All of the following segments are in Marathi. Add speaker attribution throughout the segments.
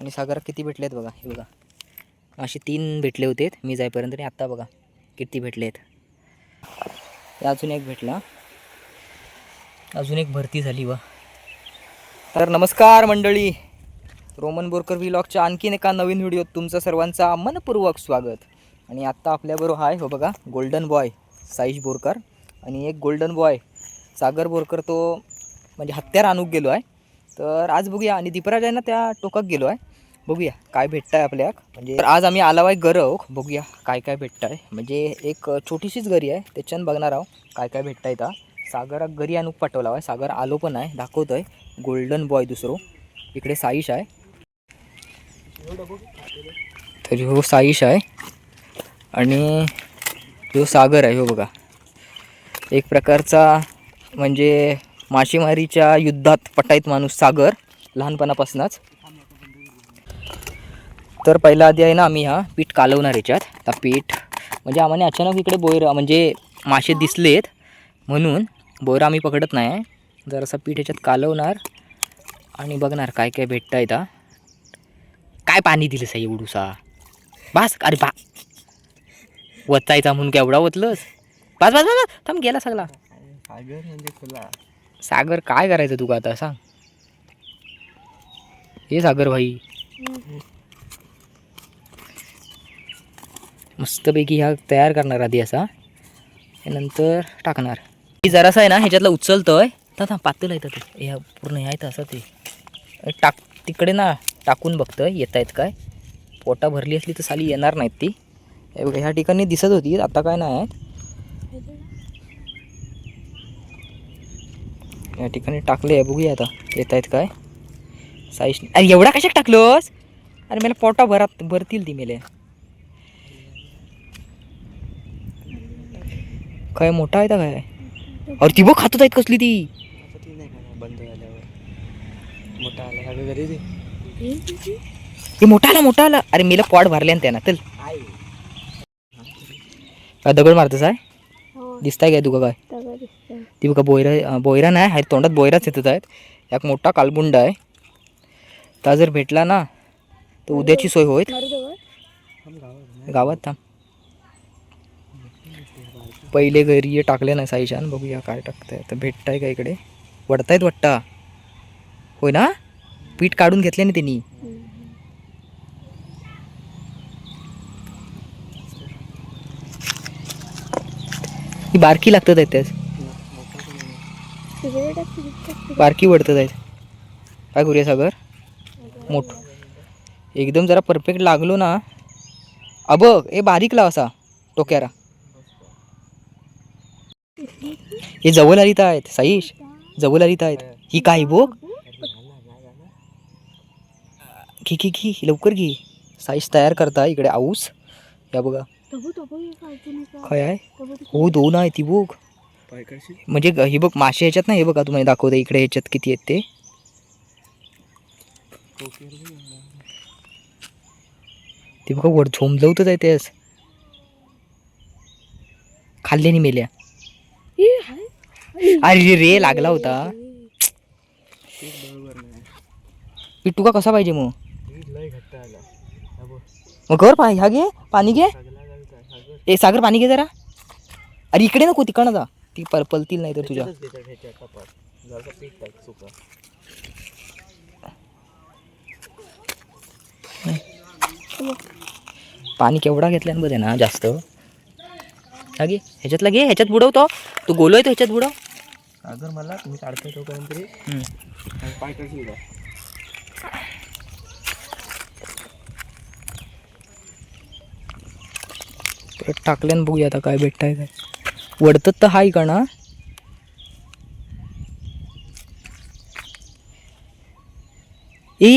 Speaker 1: आणि सागरात किती भेटले आहेत बघा हे बघा. असे तीन भेटले होते मी जाईपर्यंत आणि आत्ता बघा किती भेटले आहेत. अजून एक भेटला. अजून एक भरती झाली वा तर नमस्कार मंडळी. रोमन बोरकर व्लॉगच्या आणखीन एका नवीन व्हिडिओत तुमचं सर्वांचा मनपूर्वक स्वागत. आणि आत्ता आपल्याबरोबर आहे हो बघा गोल्डन बॉय साईश बोरकर. आणि एक गोल्डन बॉय सागर बोरकर तो म्हणजे हत्यार आणूक गेलो आहे. तर आज बघूया आणि दीपराज आहे ना त्या टोकात गेलो आहे. बघूया काय भेटत आहे आपल्याक. म्हणजे आज आम्ही आलो आहे गरव. बघूया काय काय भेटत आहे म्हणजे एक छोटीशीच घरी आहे त्याच्यानं बघणार आहो काय काय भेटत आहे इथं. सागर घरी आणूक पाठवला आहे सागर आलो पण आहे दाखवतो आहे गोल्डन बॉय दुसरो. इकडे साईश आहे. तर हो साईश आहे. आणि हो सागर आहे हो बघा. एक प्रकारचा म्हणजे मासेमारीच्या युद्धात पटायत माणूस सागर लहानपणापासूनच. तर पहिला आधी आहे ना आम्ही हा पीठ कालवणार याच्यात. आता पीठ म्हणजे आम्हाला अचानक इकडे बोयरा म्हणजे मासे दिसलेत म्हणून बोयरा आम्ही पकडत नाही. जरासा पीठ याच्यात कालवणार आणि बघणार काय काय भेटतं आहे काय पाणी दिलं साई एवढूसा? बास अरे बा. वचायचा म्हणून केवढा वतलंस? बास बास बास थांब गेला सगळा.
Speaker 2: सागर म्हणजे खुला
Speaker 1: सागर काय करायचं तुका आता सांग. हे सागर भाई. मस्तपैकी ह्या तयार करणार आधी असा. नंतर टाकणार. ही जरासा आहे ना ह्याच्यातला उचलतोय. तर पातळ येतं ते. ह्या पूर्ण ह्या आहे असं ते. टाक तिकडे ना टाकून बघतोय येत आहेत काय? पोटा भरली असली तर साली येणार नाहीत ती. ह्या ठिकाणी दिसत होती आता काय नाही आहेत. या ठिकाणी टाकले आहे बघूया आता येत आहेत काय साईश अरे एवढा कशात टाकलोस? अरे मला पोटा भरात भरतील ती मेले. काय मोठा आहे काय? अरे ती बघ खातच आहेत कसली ती.
Speaker 2: ती नाही का बंद झाल्यावर मोठा आला घरी ते
Speaker 1: हे मोठा आला मोठा आला. अरे मेला पॉट भरले ना त्यानं चल. काय दगड मारतस आहे दिसताय काय तुका काय? ती बघा बोयरा बोयरा नाही आहे तोंडात बोयराच येतच आहेत. एक मोठा कालबुंड आहे. ता जर भेटला ना तर उद्याची सोय होईल. गावात थांब. पहिले घरी टाकले नाही साईशान. बघूया काय टाकताय. तर भेटताय का इकडे? वडतायत वट्टा. होय ना? पीठ काढून घेतले ना त्यांनी. ही बारकी लागतात आहेत त्याच बारकी वडतात आहेत. काय करूया सागर? मोठ. एकदम जरा परफेक्ट लागलो ना. अबघ ए बारीक लाव असा टोक्यारा हे जवळ आलीत आहेत साईश. जवळ आलीत आहेत. ही काय बोक घे घे घे लवकर घे. साईश तयार करता इकडे आऊस. या बघा. काय आहे? हो दोन आहे ती
Speaker 2: बोक
Speaker 1: म्हणजे हे बघ मासे ह्याच्यात ना हे बघा तुम्हाला दाखवते इकडे ह्याच्यात किती आहेत ते. ते बघा वर झोंबलवतच आहे तेच खाल्ल्याने मेल्या. अरे रे लागला होता. पिट्टू का कसा पाहिजे मग? मग कर पाय ह्या घे पाणी घे.
Speaker 2: सागर
Speaker 1: ए सागर पाणी घे जरा. अरे इकडे नको तिकडनं जा. ती पर पलतील नाही तर तुझ्या. पाणी केवढा घेतल्यानं बघ ना जास्त. हा घे ह्याच्यातला घे ह्याच्यात बुडवतो तू. गोलोय तो ह्याच्यात बुडव.
Speaker 2: सागर मला तुम्ही काढतोय तोपर्यंत तरी
Speaker 1: हम्म.
Speaker 2: आणि पाय कशी
Speaker 1: परत टाकल्यानं बघूया आता काय भेटताय काय. वडतत तर हाय का ना? ए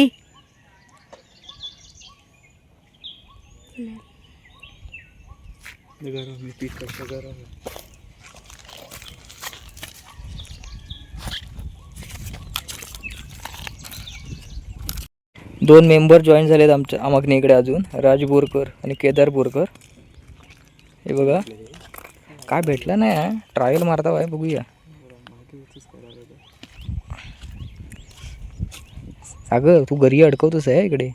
Speaker 2: गरम मी पीठ कसं गरम
Speaker 1: दोन मेंबर जॉईन झालेत आमच्या आमाकने इकडे अजून राज बोरकर आणि केदार बोरकर हे बघा. काय भेटलं नाही ट्रायल मारता आहे बघूया. अगं तू घरी अडकवतोस आहे इकडे.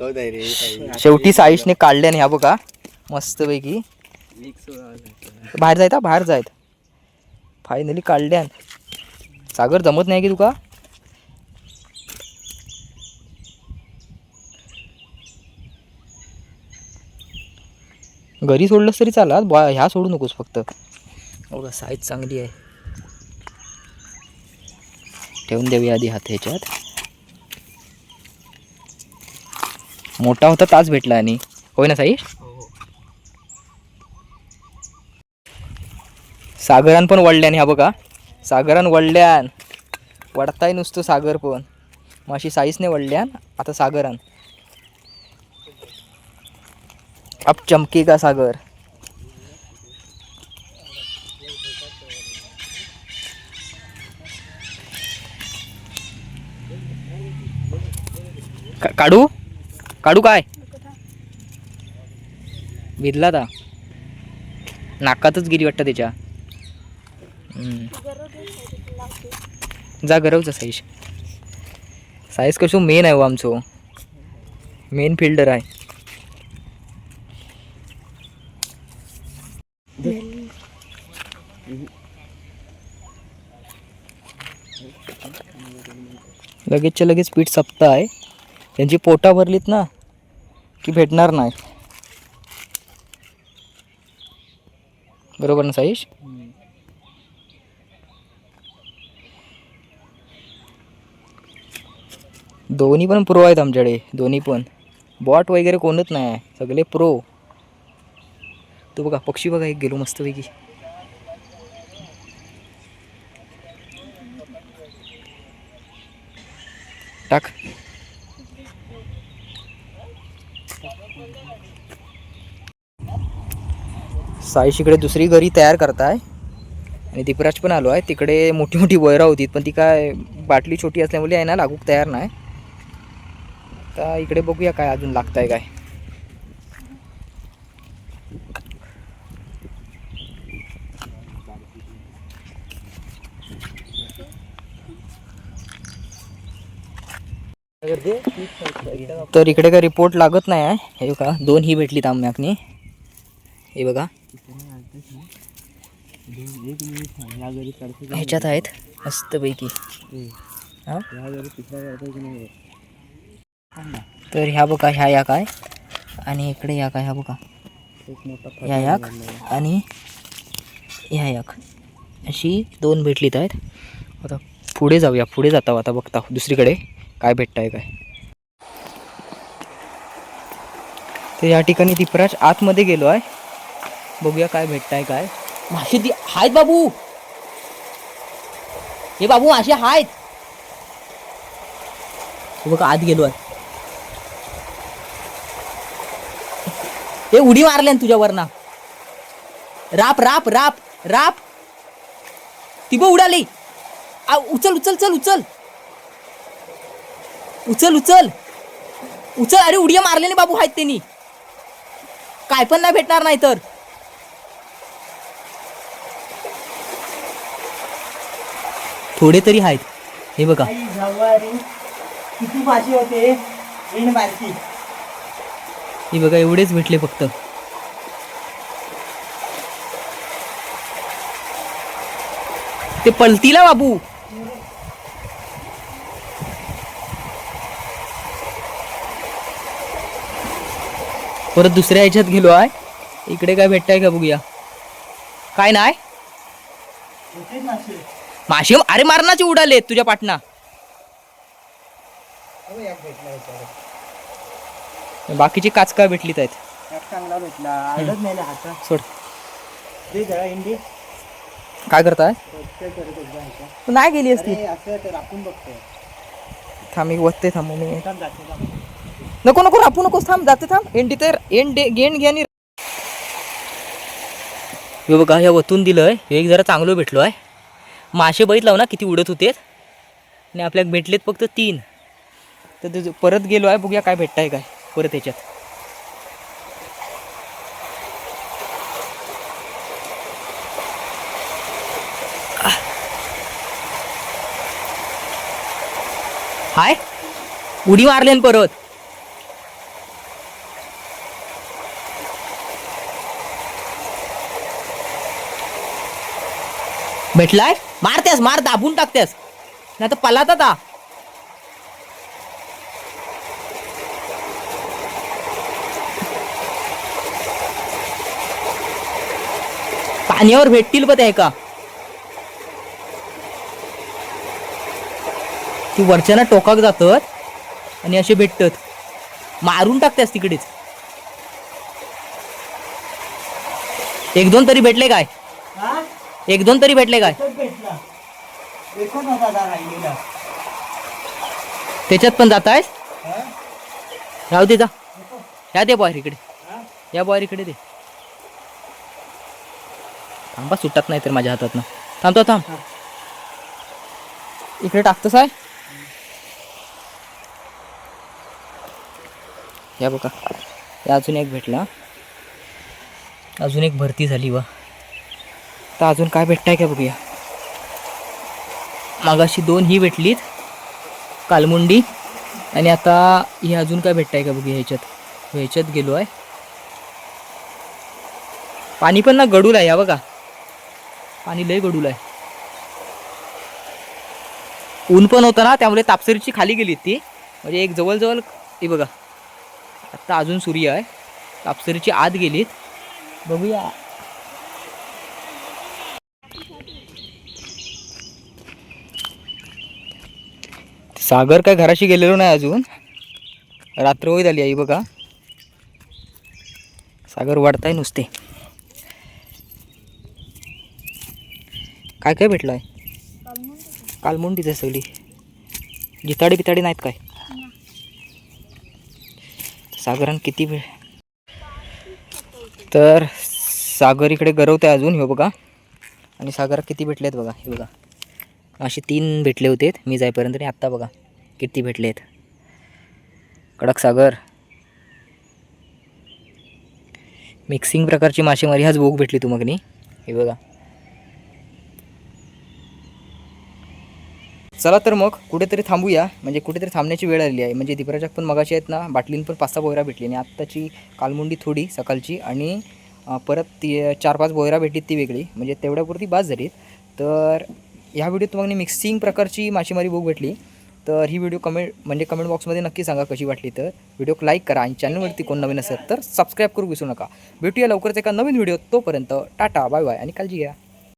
Speaker 2: रे
Speaker 1: शेवटी साईशने काढल्याने ह्या बघा मस्तपैकी. बाहेर जायत बाहेर जायत. फायनली काढल्यान सागर जमत नाही की तुका? घरी सोडलंस तरी चालत बा ह्या सोडू नकोस फक्त. बघा साईज चांगली आहे. ठेवून देऊया आधी हात ह्याच्यात. मोठा होता ताच भेटला आणि. होय ना साई? सागरान पण वळल्यान ह्या बघा. सागरान वळल्यान. वडताय नुसतं सागर पण. मग अशी नाही वळल्यान आता सागरान. अब चमके का सागर. का- काढू? काढू काय? भिजला आता नाकातच गिरी वाटतं त्याच्या. जा गरवचा साईज साईज कसो मेन आहे हो आमचो. मेन फिल्डर आहे. लगेचच्या लगेच पीठ सप्त आहे त्यांची पोटा भरलीत ना की भेटणार नाही. बरोबर ना साईश? दोन्ही पण प्रो आहेत आमच्याकडे दोन्ही पण. बॉट वगैरे कोणच नाही आहे सगळे प्रो तो बघा पक्षी बघा एक गेलो मस्तपैकी. टाक. साईश इकडे दुसरी घरी तयार करताय. आणि दीपराज पण आलो आहे. तिकडे मोठी मोठी वैरा होती पण ती काय बाटली छोटी असल्यामुळे आहे ना लागूक तयार नाही. आता इकडे बघूया काय अजून लागतंय काय. तर इकडे काय रिपोर्ट लागत नाही आहे. हे का दोन ही भेटली तांब्याकनी हे बघा. ह्याच्यात आहेत मस्तपैकी. तर ह्या बघा ह्या या काय? आणि इकडे या काय ह्या बघा. ह्या याक आणि ह्या याक. अशी दोन भेटलीत आहेत. आता पुढे जाऊया पुढे जाता आता बघता दुसरीकडे काय भेटताय काय? तर या ठिकाणी दीपराज आतमध्ये गेलो आहे. बघूया काय भेटताय काय. मासे ती आहेत बाबू. हे बाबू मासे आहेत. बघा आत गेलो आहे. हे उडी मारल्या तुझ्यावर ना राप राप राप राप. ती बघ उडाली. आ, उचल उचल चल उचल. उचल उचल. उचल अरे उडिया मारलेले बाबू आहेत त्यांनी. काय पण नाही भेटणार नाही तर. थोडे तरी आहेत. हे बघा.
Speaker 3: किती होते.
Speaker 1: हे बघा एवढेच भेटले फक्त. ते पलतीला बाबू. परत दुसऱ्या ह्याच्यात गेलो आहे इकडे काय भेटताय का बघूया. काय नाही
Speaker 3: मासे
Speaker 1: अरे मारणाचे उडाले तुझ्या पाटणा बाकीची काचका भेटलीत आहेत.
Speaker 3: ना
Speaker 1: सोड. काय करताय? नाही गेली असती.
Speaker 3: आपण
Speaker 1: थांब वत्ते थांब मी. नको नको रापू नकोस थांब जाते थांब. एंडी तर एंड गेंड घ्या हे बघा ह्या वतून दिलं हे एक जरा चांगलं भेटलो आहे मासे बघितलं ना किती उडत होते. आणि आपल्याला भेटलेत फक्त तीन. तर परत गेलो आहे बघूया काय भेटत आहे काय परत याच्यात. हाय. उडी मारले परत. भेटलाय? मारतेस मार दाबून टाकतेस नाही तर पलात आता पाण्यावर भेटतील बघ ते का ती वरच्याना टोकाक जातात आणि असे भेटतात. मारून टाकतेस तिकडेच. एक दोन तरी भेटले काय?
Speaker 3: हा?
Speaker 1: एक दोन तरी भेटले काय?
Speaker 3: एकच भेटला. एकच होता जा राहिलेला.
Speaker 1: त्याच्यात पण जात आहेस?
Speaker 3: हा?
Speaker 1: राहू दे जा. ह्या दे बॉयर इकडे.
Speaker 3: हा?
Speaker 1: या बॉयर इकडे दे. थांबा सुटत नाही तर माझ्या हातात ना थांबतो थांब.
Speaker 3: हा.
Speaker 1: इकडे टाकतोस आहे? या बघा. या अजून एक भेटला. अजून एक भरती झाली वा तर अजून काय भेटताय का बघूया. मागाशी दोन ही भेटलीत. कालमुंडी आणि आता ही अजून काय भेटताय का बघूया ह्याच्यात. हो, ह्याच्यात गेलो आहे. पाणी पण ना गडूल आहे या बघा. पाणी लय गडूल आहे. ऊन पण होतं ना त्यामुळे तापसरीची खाली गेली ती म्हणजे एक जवळजवळ ती बघा. आत्ता अजून सूर्य आहे. तापसरीची आत गेलीत. बघूया. सागर काय घराशी गेलेलो नाही अजून. रात्र होई झाली आई बघा. सागर वाढताय नुसते. काय काय भेटलं आहे कालमुंडीच आहे सगळी. जिताडी बिताडी नाहीत काय? सागरान किती वेळ तर सागर इकडे गरवते अजून हे बघा. आणि सागरात किती भेटले आहेत बघा हे बघा. असे तीन भेटले होते मी जाईपर्यंत आणि आत्ता बघा किती भेटले आहेत. कडकसागर मिक्सिंग प्रकारची मासेमारी हाच बोग भेटली तुम्हाला हे बघा. चला तर मग कुठेतरी थांबूया. म्हणजे कुठेतरी थांबण्याची वेळ आली आहे. म्हणजे दिपराच्या पण मगाशी आहेत ना बाटलीन पण पाच सहा बोयरा भेटली आणि आत्ताची कालमुंडी थोडी सकाळची आणि परत ती चार पाच बोयरा भेटली ती वेगळी. म्हणजे तेवढ्यापुरती बाज झाली तर ह्या व्हिडिओत तुम्हाला मिक्सिंग प्रकारची मासेमारी बुक भेटली तर ही व्हिडिओ कमेंट म्हणजे कमेंट बॉक्समध्ये नक्की सांगा कशी वाटली तर. व्हिडिओ लाईक करा आणि चॅनलवरती कोण नवीन असेल तर सबस्क्राईब करू विसरू नका. भेटूया लवकरच एका नवीन व्हिडिओ तोपर्यंत टाटा बाय बाय आणि काळजी घ्या.